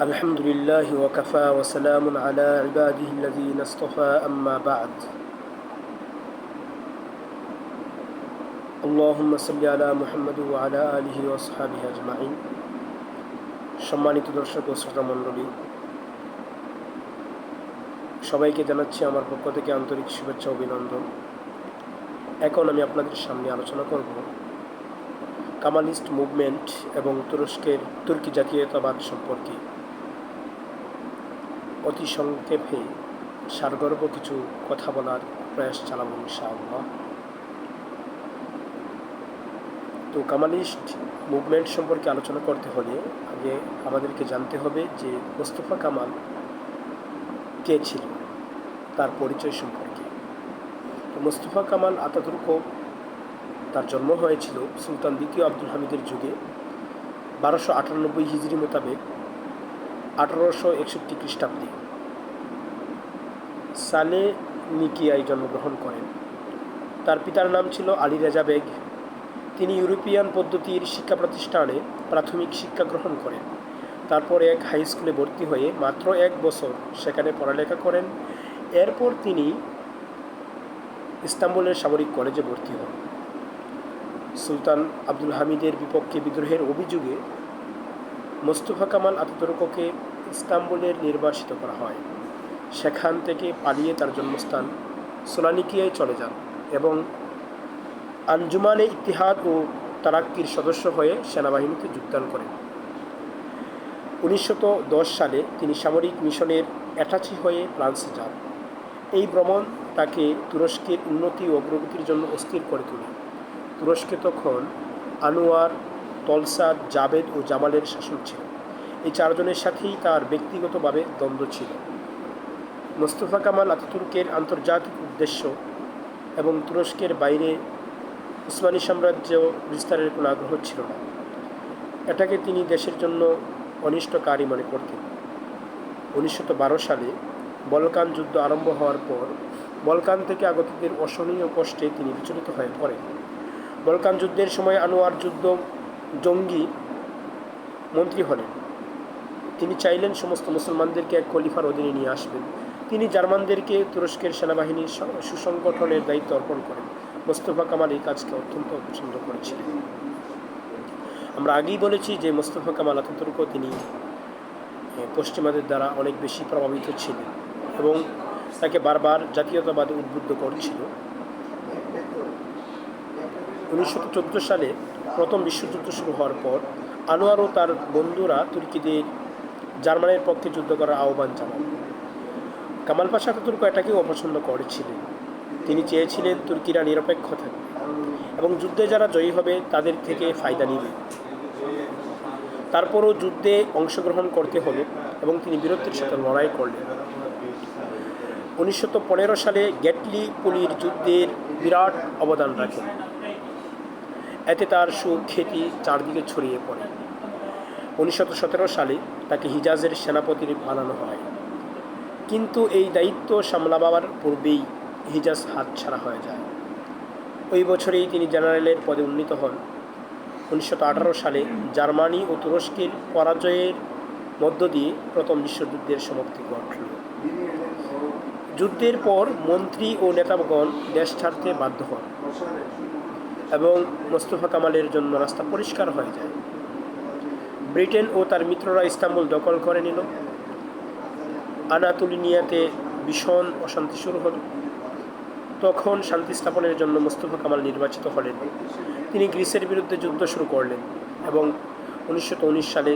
الحمد لله وكفى وسلام على عباده الذين اصطفى أما بعد اللهم صل على محمد وعلى آله وصحبه أجمعين সম্মানিত দর্শক ও শ্রোতা মণ্ডলী সবাইকে জানাচ্ছি আমার পক্ষ থেকে আন্তরিক শুভেচ্ছা অভিনন্দন এখন আমি আপনাদের সামনে আলোচনা করব কামালিস্ট মুভমেন্ট এবং তুরস্কের তুর্কি জাতীয়তাবাদ সম্পর্কে অতি সংক্ষেপে সারগর্ভ কিছু কথা বলার প্রয়াস চালাবো ইনশাআল্লাহ। তো কামালিস্ট মুভমেন্ট সম্পর্কে আলোচনা করতে হলে আগে আমাদেরকে জানতে হবে যে মোস্তফা কামাল কে ছিল, তার পরিচয় সম্পর্কে। তো মোস্তফা কামাল আতাতুর্ক তার জন্ম হয়েছিল সুলতান দ্বিতীয় আব্দুল হামিদের যুগে। বারোশো আটানব্বই হিজড়ি মোতাবেক আঠারোশো একষট্টি খ্রিস্টাব্দে সালে নিকিয়ায় জন্মগ্রহণ করেন। তার পিতার নাম ছিল আলী রেজা বেগ। তিনি ইউরোপিয়ান পদ্ধতির শিক্ষা প্রতিষ্ঠানে প্রাথমিক শিক্ষা গ্রহণ করেন। তারপর এক হাই স্কুলে ভর্তি হয়ে মাত্র এক বছর সেখানে পড়ালেখা করেন। এরপর তিনি ইস্তাম্বুলের সামরিক কলেজে ভর্তি হন। সুলতান আব্দুল হামিদের বিপক্ষে বিদ্রোহের অভিযোগে মোস্তফা কামাল আতাতুর্ককে ইস্তাম্বুলের নির্বাসিত করা হয়। সেখান থেকে পালিয়ে তার জন্মস্থান সোলানিকিয়ায় চলে যান এবং আঞ্জুমানে ইতিহাদ ও তারাক্কির সদস্য হয়ে সেনাবাহিনীতে যোগদান করেন। উনিশশো সালে তিনি সামরিক মিশনের অ্যাটাচি হয়ে ফ্রান্সে যান। এই ভ্রমণ তাকে তুরস্কের উন্নতি ও অগ্রগতির জন্য অস্থির করে তোলে। তুরস্কে তখন আনোয়ার, তলসাদ, জাবেদ ও জামালের শাসন ছিল। এই চারজনের সাথেই তার ব্যক্তিগতভাবে দ্বন্দ্ব ছিল। মোস্তফা কামাল আতাতুর্কের আন্তর্জাতিক উদ্দেশ্য এবং তুরস্কের বাইরে উসমানী সাম্রাজ্য বিস্তারের কোনো আগ্রহ ছিল না। এটাকে তিনি দেশের জন্য অনিষ্টকারী মনে করতেন। উনিশশো সালে বলকান যুদ্ধ আরম্ভ হওয়ার পর বলকান থেকে আগতদের অসহনীয় কষ্টে তিনি বিচলিত হয়ে পড়েন। বলকান যুদ্ধের সময় আনোয়ার যুদ্ধ জঙ্গি মন্ত্রী হলেন। তিনি চাইলেন সমস্ত মুসলমানদেরকে এক খলিফার অধীনে নিয়ে আসবেন। তিনি জার্মানদেরকে তুরস্কের সেনাবাহিনীর সুসংগঠনের দায়িত্ব অর্পণ করেন। মোস্তফা কামাল এই কাজকে অত্যন্ত পছন্দ করেছিলেন। আমরা আগেই বলেছি যে মোস্তফা কামাল আতন্তর্ক তিনি পশ্চিমাদের দ্বারা অনেক বেশি প্রভাবিত ছিলেন এবং তাকে বারবার জাতীয়তাবাদে উদ্বুদ্ধ করছিল। উনিশশো সালে প্রথম বিশ্বযুদ্ধ শুরু হওয়ার পর আনোয়ার ও তার বন্ধুরা তুর্কিদের জার্মানির পক্ষে যুদ্ধ করার আহ্বান জানান। কামাল পাশা আতাতুর্ক এটাকেও অপছন্দ করেছিলেন। তিনি চেয়েছিলেন তুর্কিরা নিরপেক্ষ থাকবে এবং যুদ্ধে যারা জয়ী হবে তাদের থেকে ফায়দা নিবে। তারপরও যুদ্ধে অংশগ্রহণ করতে হলো এবং তিনি বীরত্বের সাথে লড়াই করলেন। উনিশশো পনেরো সালে গেটলি পুলির যুদ্ধের বিরাট অবদান রাখেন এতে তার সুখ্যাতি চারদিকে ছড়িয়ে পড়ে। উনিশশো সতেরো সালে তাকে হিজাজের সেনাপতির বানানো হয়। কিন্তু এই দায়িত্ব সামলাবার পূর্বেই হিজাজ হাতছাড়া হয়ে যায়। ওই বছরেই তিনি জেনারেলের পদে উন্নীত হন। উনিশশো আঠারো সালে জার্মানি ও তুরস্কের পরাজয়ের মধ্য দিয়ে প্রথম বিশ্বযুদ্ধের সমাপ্তি ঘটল। যুদ্ধের পর মন্ত্রী ও নেতাগণ দেশ ছাড়তে বাধ্য হন এবং মোস্তফা কামালের জন্য রাস্তা পরিষ্কার হয়ে যায়। ব্রিটেন ও তার মিত্ররা ইস্তাম্বুল দখল করে নিল। আনাতুলিনিয়াতে ভীষণ অশান্তি শুরু হল। তখন শান্তি স্থাপনের জন্য মোস্তফা কামাল নির্বাচিত হলেন। তিনি গ্রিসের বিরুদ্ধে যুদ্ধ শুরু করলেন এবং উনিশশো উনিশ সালে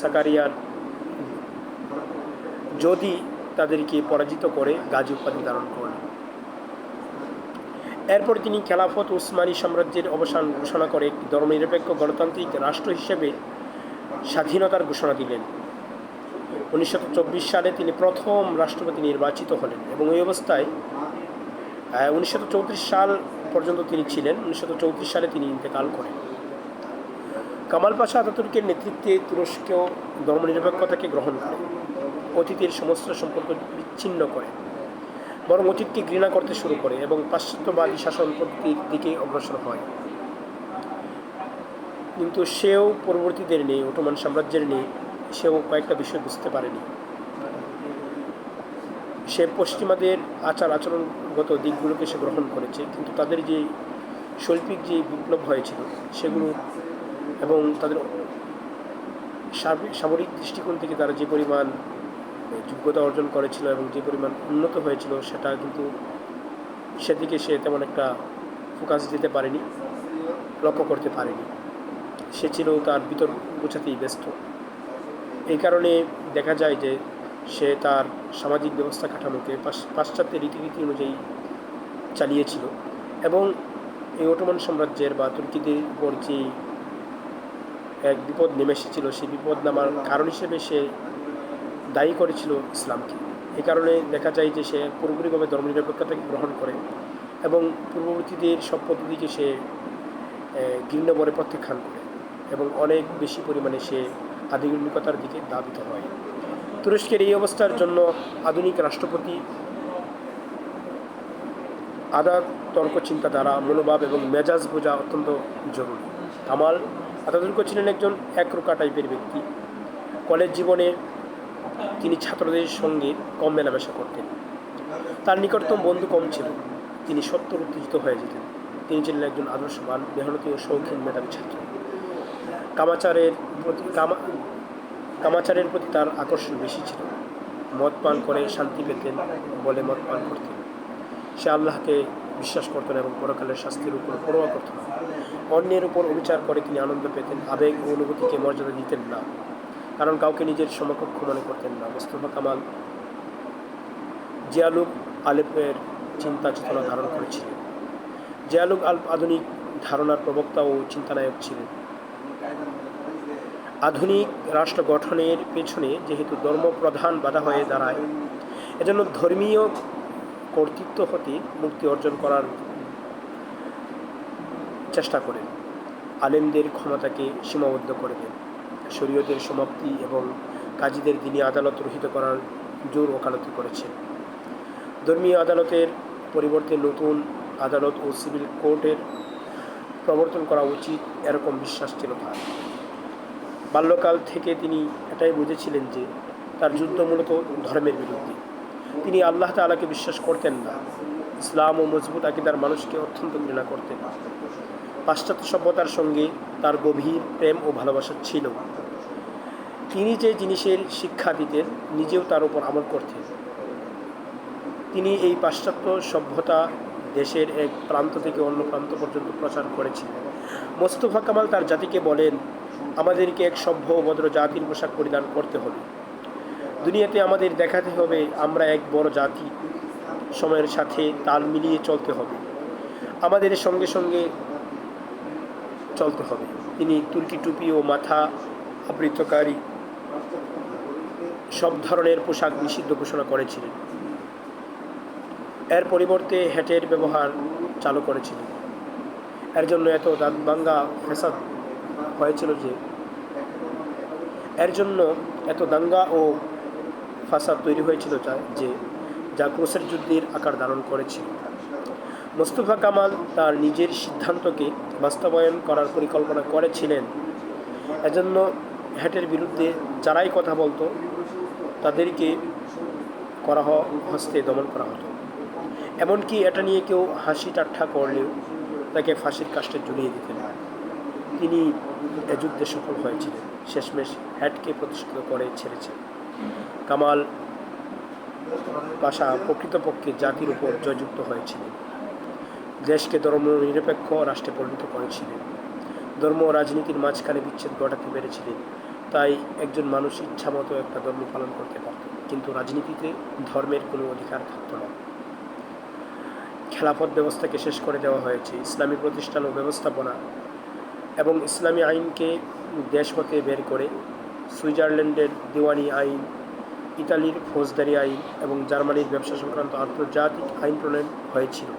সাকারিয়ার যদি তাদেরকে পরাজিত করে গাজী উপাধি ধারণ করলেন। এরপর তিনি খেলাফত উসমানী সাম্রাজ্যের অবসান ঘোষণা করে একটি ধর্মনিরপেক্ষ গণতান্ত্রিক রাষ্ট্র হিসেবে স্বাধীনতার ঘোষণা দিলেন। উনিশশো চব্বিশ সালে তিনি প্রথম রাষ্ট্রপতি নির্বাচিত হলেন এবং এই অবস্থায় উনিশশো চৌত্রিশ সাল পর্যন্ত তিনি ছিলেন, উনিশশো চৌত্রিশ সালে তিনি ইন্তেকাল করেন। কামাল পাশা আতাতুর্কের নেতৃত্বে তুরস্ক ধর্মনিরপেক্ষতাকে গ্রহণ করে, অতীতের সমস্ত সম্পর্ক বিচ্ছিন্ন করে, বরং অতীতকে ঘৃণা করতে শুরু করে এবং পাশ্চাত্যবাদী শাসন পদ্ধতির দিকে অগ্রসর হয়। কিন্তু সেও পরবর্তীদের নেই ওটোমান সাম্রাজ্যের নেই, সেও কয়েকটা বিষয় বুঝতে পারেনি। সে পশ্চিমাদের আচার আচরণগত দিকগুলোকে সে গ্রহণ করেছে, কিন্তু তাদের যে শৈল্পিক যে বিপ্লব হয়েছিল, সেগুলো এবং তাদের সামরিক দৃষ্টিকোণ থেকে তারা যে পরিমাণ যোগ্যতা অর্জন করেছিল এবং যে পরিমাণ উন্নত হয়েছিল, সেটা কিন্তু সেদিকে সে তেমন একটা ফোকাস দিতে পারেনি, লক্ষ্য করতে পারেনি। সে ছিল তার ভিতর বোঝাতেই ব্যস্ত। এই কারণে দেখা যায় যে সে তার সামাজিক ব্যবস্থা কাঠামোকে পাশ- পাশ্চাত্যের রীতিনীতি অনুযায়ী চালিয়েছিল এবং এই অটোমান সাম্রাজ্যের বা তুর্কিদের উপর যে এক বিপদ নেমে এসেছিল, সেই বিপদ নামার কারণ হিসেবে সে দায়ী করেছিল ইসলামকে। এই কারণে দেখা যায় যে সে পুরোপুরিভাবে ধর্মনিরপেক্ষতাকে গ্রহণ করে এবং পূর্ববর্তীদের সব পদ্ধতিকে সে ঘৃণ্য প্রত্যাখ্যান করে। এবং অনেক বেশি পরিমাণে সে আধুনিকতার দিকে ধাবিত হয়। তুরস্কের এই অবস্থার জন্য আধুনিক রাষ্ট্রপতি আদা তর্ক চিন্তাধারা মনোভাব এবং মেজাজ বোঝা অত্যন্ত জরুরি। কামাল আতাতুর্ক ছিলেন একজন একরোকা টাইপের ব্যক্তি। কলেজ জীবনে তিনি ছাত্রদের সঙ্গে কম মেলামেশা করতেন। তার নিকটতম বন্ধু কম ছিল। তিনি সত্তর উত্তেজিত হয়ে যেতেন। তিনি ছিলেন একজন আদর্শবান, মেহনতি ও শৌখিন মেধাবী ছাত্র। কামাচারের প্রতি কামা কামাচারের প্রতি তার আকর্ষণ বেশি ছিল। মদ পান করে শান্তি পেতেন বলে মদ পান করতেন। সে আল্লাহকে বিশ্বাস করতেন এবং পরকালের শাস্তির উপর পরোয়া করতেন। না অন্যের উপর অবিচার করে তিনি আনন্দ পেতেন, আবেগ ও অনুভূতিকে মর্যাদা দিতেন না। কারণ কাউকে নিজের সমকক্ষ মনে করতেন না। মোস্তফা কামাল জিয়ালুক আলেপের চিন্তা চেতনা ধারণ করেছিলেন। জিয়ালুক আল আধুনিক ধারণার প্রবক্তা ও চিন্তানায়ক ছিলেন। আধুনিক রাষ্ট্র গঠনের পেছনে যেহেতু ধর্মপ্রধান বাধা হয়ে দাঁড়ায়, এজন্য ধর্মীয় কর্তৃত্ব হতে মুক্তি অর্জন করার চেষ্টা করেন। আলেমদের ক্ষমতাকে সীমাবদ্ধ করে দেন শরীয়তের সমাপ্তি এবং কাজীদের দিনী আদালত রহিত করার জোর ওকালতি করেছেন। ধর্মীয় আদালতের পরিবর্তে নতুন আদালত ও সিভিল কোর্টের প্রবর্তন করা উচিত এরকম বিশ্বাস ছিল তার। বাল্যকাল থেকে তিনি এটাই বুঝেছিলেন যে তার যুদ্ধ মূলত ধর্মের বিরুদ্ধে। তিনি আল্লাহ তালাকে বিশ্বাস করতেন না। ইসলাম ও মজবুত আকিদার মানুষকে অত্যন্ত ঘৃণা করতেন। পাশ্চাত্য সভ্যতার সঙ্গে তার গভীর প্রেম ও ভালোবাসা ছিল। তিনি যে জিনিসের শিক্ষা দিতেন, নিজেও তার উপর আমল করতেন। তিনি এই পাশ্চাত্য সভ্যতা দেশের এক প্রান্ত থেকে অন্য প্রান্ত পর্যন্ত প্রচার করেছিলেন মোস্তফা কামাল তার জাতিকে বলেন, আমাদেরকে এক সভ্য ভদ্র জাতির পোশাক পরিধান করতে হবে। দুনিয়াতে আমাদের দেখাতে হবে আমরা এক বড় জাতি। সময়ের সাথে তাল মিলিয়ে চলতে হবে। আমাদের সঙ্গে সঙ্গে চলতে হবে। তিনি তুর্কি টুপি ও মাথা আবৃতকারী সব ধরনের পোশাক নিষিদ্ধ ঘোষণা করেছিলেন। এর পরিবর্তে হ্যাটের ব্যবহার চালু করেছিলেন এর জন্য এত দাঁত দাঙ্গা ফেসাদ হয়েছিল যে, এর জন্য এত দাঙ্গা ও ফাসাদ তৈরি হয়েছিল যা, যে, যা ক্রোসের যুদ্ধের আকার ধারণ করেছিল। মোস্তফা কামাল তার নিজের সিদ্ধান্তকে বাস্তবায়ন করার পরিকল্পনা করেছিলেন। এজন্য হ্যাটের বিরুদ্ধে যারাই কথা বলতো, তাদেরকে করা হস্তে দমন করা হতো। এমনকি এটা নিয়ে কেউ হাসি ঠাট্টা করলেও তাকে ফাঁসির কাষ্টে ঝুলিয়ে দিতেন। তিনি এ যুদ্ধে সফল হয়েছিলেন। শেষমেশ হ্যাটকে প্রতিষ্ঠিত করে ছেড়েছেন। কামাল পাশা প্রকৃতপক্ষে জাতির উপর জয়যুক্ত হয়েছিলেন। দেশকে ধর্ম নিরপেক্ষ রাষ্ট্রে পরিণত করেছিলেন। ধর্ম রাজনীতির মাঝখানে বিচ্ছেদ ঘটাতে পেরেছিলেন। তাই একজন মানুষ ইচ্ছামতো একটা ধর্ম পালন করতে পারত। কিন্তু রাজনীতিতে ধর্মের কোনো অধিকার থাকতো না। খেলাফত ব্যবস্থাকে শেষ করে দেওয়া হয়েছে, ইসলামী প্রতিষ্ঠান ও ব্যবস্থাপনা এবং ইসলামী আইনকে দেশ হতে বের করে সুইজারল্যান্ডের দিওয়ানি আইন, ইতালির ফৌজদারি আইন এবং জার্মানির ব্যবসা সংক্রান্ত আন্তর্জাতিক আইন প্রণয়ন হয়েছিল।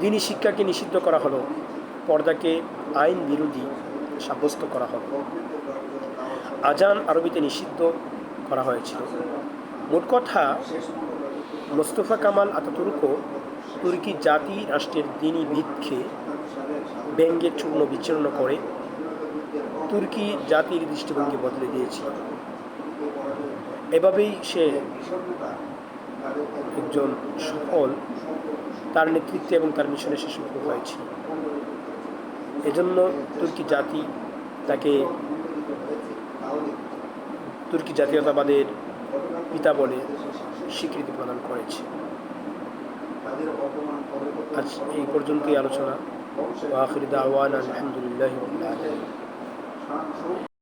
দিনী শিক্ষাকে নিষিদ্ধ করা হলো, পর্দাকে আইন বিরোধী সাব্যস্ত করা হলো। আজান আরবিতে নিষিদ্ধ করা হয়েছিল। মোট কথা, মোস্তফা কামাল আতাতুর্ক তুর্কি জাতি রাষ্ট্রের দিনী ভিতকে ব্যঙ্গের চূর্ণ বিচূর্ণ করে তুর্কি জাতির দৃষ্টিভঙ্গি বদলে দিয়েছিল এভাবেই সে একজন সফল, তার নেতৃত্বে এবং তার মিশনে সে সফল হয়েছিল এজন্য তুর্কি জাতি তাকে তুর্কি জাতীয়তাবাদের পিতা বলে স্বীকৃতি প্রদান করেছে। আজ এই পর্যন্তই আলোচনা। আখির দাওয়ান আলহামদুলিল্লাহ